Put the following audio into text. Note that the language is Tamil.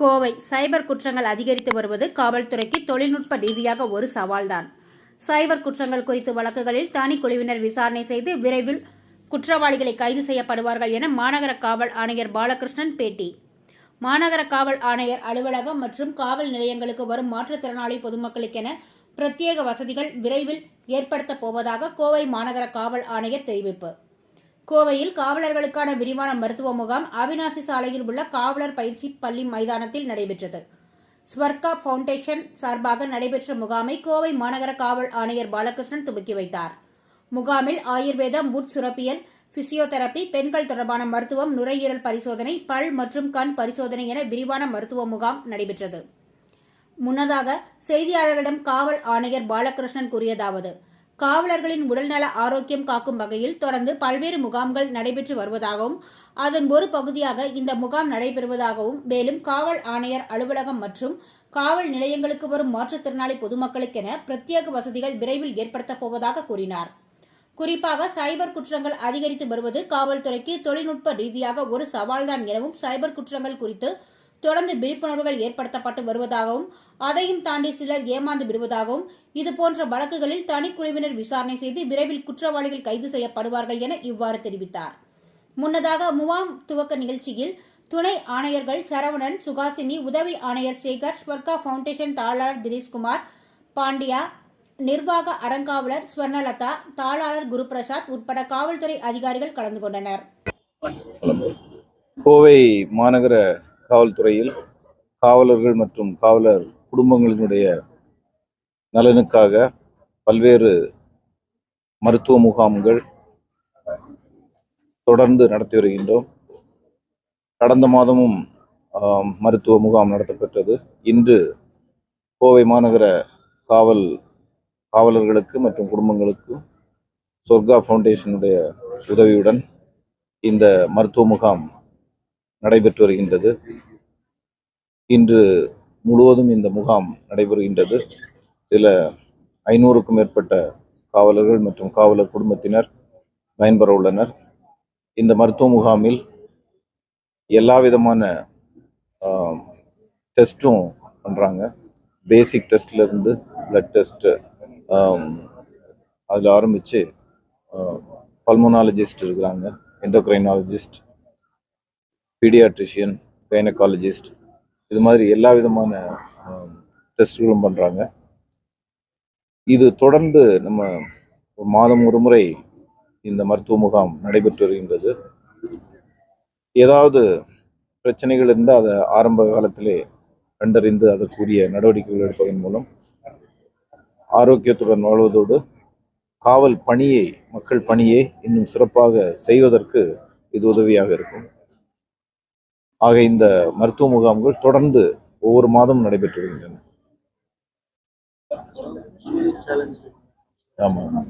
கோவை சைபர் குற்றங்கள் அதிகரித்து வருவது காவல்துறைக்கு தொழில்நுட்ப ரீதியாக ஒரு சவால்தான். சைபர் குற்றங்கள் குறித்து வழக்குகளில் தனிக்குழுவினர் விசாரணை செய்து விரைவில் குற்றவாளிகளை கைது செய்யப்படுவார்கள் என மாநகர காவல் ஆணையர் பாலகிருஷ்ணன் பேட்டி. மாநகர காவல் ஆணையர் அலுவலகம் மற்றும் காவல் நிலையங்களுக்கு வரும் மாற்றுத்திறனாளி பொதுமக்களுக்கென பிரத்யேக வசதிகள் விரைவில் ஏற்படுத்தப் போவதாக கோவை மாநகர காவல் ஆணையர் தெரிவிப்பு. கோவையில் காவலர்களுக்கான விரிவான மருத்துவ முகாம் அவினாசி சாலையில் உள்ள காவலர் பயிற்சி பள்ளி மைதானத்தில் நடைபெற்றது. ஸ்வர்கா ஃபவுண்டேஷன் சார்பாக நடைபெற்ற முகாமை கோவை மாநகர காவல் ஆணையர் பாலகிருஷ்ணன் துவக்கி வைத்தார். முகாமில் ஆயுர்வேதம் முட் சுரப்பியல் பிசியோதெரபி பெண்கள் தொடர்பான மருத்துவம் நுரையீரல் பரிசோதனை பல் மற்றும் கண் பரிசோதனை என விரிவான மருத்துவ முகாம் நடைபெற்றது. முன்னதாக செய்தியாளர்களிடம் காவல் ஆணையர் பாலகிருஷ்ணன் கூறியதாவது காவலர்களின் உடல்நல ஆரோக்கியம் காக்கும் வகையில் தொடர்ந்து பல்வேறு முகாம்கள் நடைபெற்று வருவதாகவும் அதன் ஒரு பகுதியாக இந்த முகாம் நடைபெறுவதாகவும் மேலும் காவல் ஆணையர் அலுவலகம் மற்றும் காவல் நிலையங்களுக்கு வரும் மாற்றுத்திறனாளி பொதுமக்களுக்கென பிரத்யேக வசதிகள் விரைவில் ஏற்படுத்தப் போவதாக கூறினார். குறிப்பாக சைபர் குற்றங்கள் அதிகரித்து வருவது காவல்துறைக்கு தொழில்நுட்ப ரீதியாக ஒரு சவால்தான் எனவும் சைபர் குற்றங்கள் குறித்து தொடர்ந்து விழிப்புணர்வுகள் ஏற்படுத்தப்பட்டு வருவதாகவும் அதையும் தாண்டி சிலர் ஏமாந்து விடுவதாகவும் இதுபோன்ற வழக்குகளில் தனிக்குழுவினர் விசாரணை செய்து விரைவில் குற்றவாளிகள் கைது செய்யப்படுவார்கள் என இவ்வாறு தெரிவித்தார். முன்னதாக முவாம் துவக்க நிகழ்ச்சியில் துணை ஆணையர்கள் சரவணன் சுகாசினி உதவி ஆணையர் சேகர் ஸ்வர்கா ஃபவுண்டேஷன் தாளாளர் தினேஷ்குமார் பாண்டியா நிர்வாக அறங்காவலர் ஸ்வர்ணலதா தாளாளர் குருபிரசாத் உட்பட காவல்துறை அதிகாரிகள் கலந்து கொண்டனர். கோவை மாநகர காவல்துறையில் காவலர்கள் மற்றும் காவலர் குடும்பங்களினுடைய நலனுக்காக பல்வேறு மருத்துவ முகாம்கள் தொடர்ந்து நடத்தி வருகின்றோம். கடந்த மாதமும் மருத்துவ முகாம் நடத்தப்பட்டது இன்று கோவை மாநகர காவல் காவலர்களுக்கு மற்றும் குடும்பங்களுக்கு சொர்க்கா ஃபவுண்டேஷனுடைய உதவியுடன் இந்த மருத்துவ முகாம் நடைபெற்று வருகின்றது. இன்று முழுவதும் இந்த முகாம் நடைபெறுகின்றது. இதில் ஐநூறுக்கும் மேற்பட்ட காவலர்கள் மற்றும் காவலர் குடும்பத்தினர் பயன்பெற உள்ளனர். இந்த மருத்துவ முகாமில் எல்லா விதமான டெஸ்ட்டும் பண்ணுறாங்க பேசிக் டெஸ்ட்லேருந்து பிளட் டெஸ்ட்டு அதில் ஆரம்பித்து பல்மோனாலஜிஸ்ட் இருக்கிறாங்க எண்டோக்ரைனாலஜிஸ்ட் பீடியாட்ரிஷியன் கைனகாலஜிஸ்ட் இது மாதிரி எல்லா விதமான டெஸ்ட்களும் பண்ணுறாங்க இது தொடர்ந்து நம்ம மாதம் ஒரு முறை இந்த மருத்துவ முகாம் நடைபெற்று வருகின்றது. ஏதாவது பிரச்சனைகள் இருந்தால் அதை ஆரம்ப காலத்திலே கண்டறிந்து அதற்குரிய நடவடிக்கைகள் எடுப்பதன் மூலம் ஆரோக்கியத்துடன் வாழ்வதோடு காவல் பணியை மக்கள் பணியை இன்னும் சிறப்பாக செய்வதற்கு இது உதவியாக இருக்கும். ஆக இந்த மருத்துவ முகாம்கள் தொடர்ந்து ஒவ்வொரு மாதமும் நடைபெற்று வருகின்றன. ஆமாம்.